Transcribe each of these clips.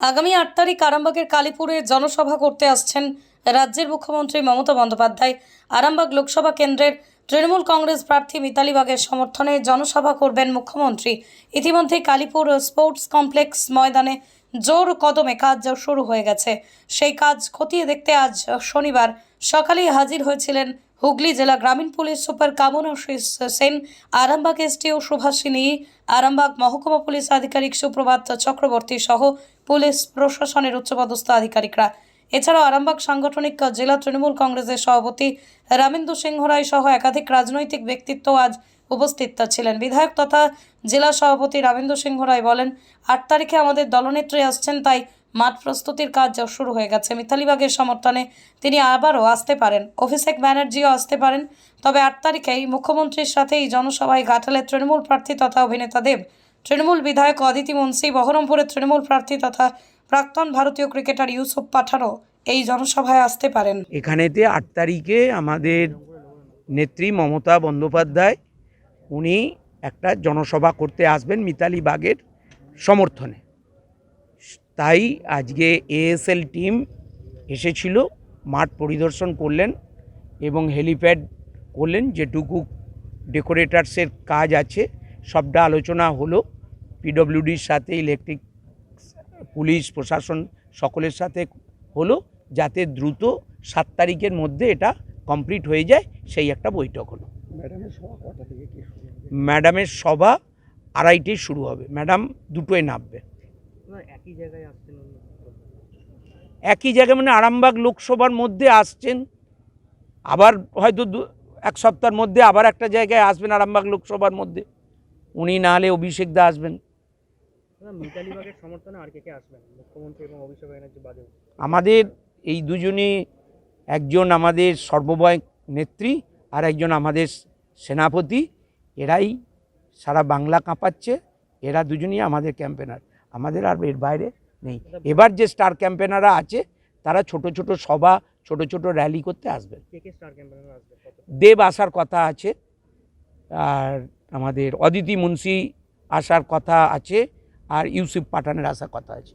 আগামী আট তারিখ আরামবাগের কালীপুরে জনসভা করতে আসছেন রাজ্যের মুখ্যমন্ত্রী মমতা বন্দ্যোপাধ্যায়। আরামবাগ লোকসভা কেন্দ্রের তৃণমূল কংগ্রেস প্রার্থী মিতালি বাগের সমর্থনে জনসভা করবেন মুখ্যমন্ত্রী। ইতিমধ্যে কালীপুর স্পোর্টস কমপ্লেক্স ময়দানে জোর কদমে কাজ শুরু হয়ে গেছে। সেই কাজ খতিয়ে দেখতে আজ শনিবার সকালেই হাজির হয়েছিলেন হুগলি জেলা গ্রামীণ police super Kamanashis Sen, Arambagh STO Subhashini, Arambagh মহকুমা পুলিশ আধিকারিক সুপ্রভাত চক্রবর্তী সহ পুলিশ প্রশাসনের উচ্চপদস্থ আধিকারিকরা। এছাড়াও আরামবাগ সাংগঠনিক জেলা তৃণমূল কংগ্রেসের সভাপতি রামেন্দু সিংহ রায় সহ একাধিক রাজনৈতিক ব্যক্তিত্ব আজ উপস্থিত ছিলেন। বিধায়ক তথা জেলা সভাপতি রামেন্দু সিংহ রায় বলেন, আট তারিখে আমাদের দলনেত্রী আসছেন, তাই মাঠ প্রস্তুতির কাজ শুরু হয়ে গেছে। মিতালিবাগের সমর্থনে তিনি আবারও আসতে পারেন। অভিষেক ব্যানার্জিও আসতে পারেন। তবে আট তারিখেই মুখ্যমন্ত্রীর সাথে এই জনসভায় ঘাটালের তৃণমূল প্রার্থী তথা অভিনেতা দেব, তৃণমূল বিধায়ক অদিতি মুন্সি বহরমপুরের তৃণমূল প্রার্থী তথা প্রাক্তন ভারতীয় ক্রিকেটার ইউসুফ পাঠানও এই জনসভায় আসতে পারেন। এখানেতে আট তারিখে আমাদের নেত্রী মমতা বন্দ্যোপাধ্যায়, উনি একটা জনসভা করতে আসবেন মিতালি বাগের সমর্থনে। তাই আজকে এএসএল টিম এসেছিল মাঠ পরিদর্শন করলেন এবং হেলিপ্যাড করলেন যেটুকু ডেকোরেটার্সের কাজ আছে সবটা আলোচনা হলো। পিডব্লিউডির সাথে ইলেকট্রিক পুলিশ প্রশাসন সকলের সাথে হলো যাতে দ্রুত সাত তারিখের মধ্যে এটা কমপ্লিট হয়ে যায় সেই একটা বৈঠক হলো। ম্যাডামের সভা আড়াইটেই শুরু হবে। ম্যাডাম দুটোয় নামবে। একই জায়গায় আসছেন একই জায়গায় মানে আরামবাগ লোকসভার মধ্যে আসছেন আবার হয়তো দু- এক সপ্তাহের মধ্যে আবার একটা জায়গায় আসবেন আরামবাগ লোকসভার মধ্যে। উনি না হলে অভিষেক দা আসবেন। আমাদের এই দুজনে একজন আমাদের সর্বময় নেত্রী আর একজন আমাদের সেনাপতি এরাই সারা বাংলা কাঁপাচ্ছে এরা দুজনই আমাদের ক্যাম্পেনার। আমাদের আর এর বাইরে নেই। এবার যে স্টার ক্যাম্পেনাররা আছে তারা ছোট ছোট সভা ছোট ছোট র্যালি করতে আসবেন দেব আসার কথা আছে আর আমাদের অদিতি মুন্সি আসার কথা আছে আর ইউসুফ পাঠানের আসার কথা আছে।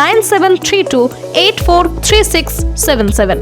nine seven three two eight four three six seven seven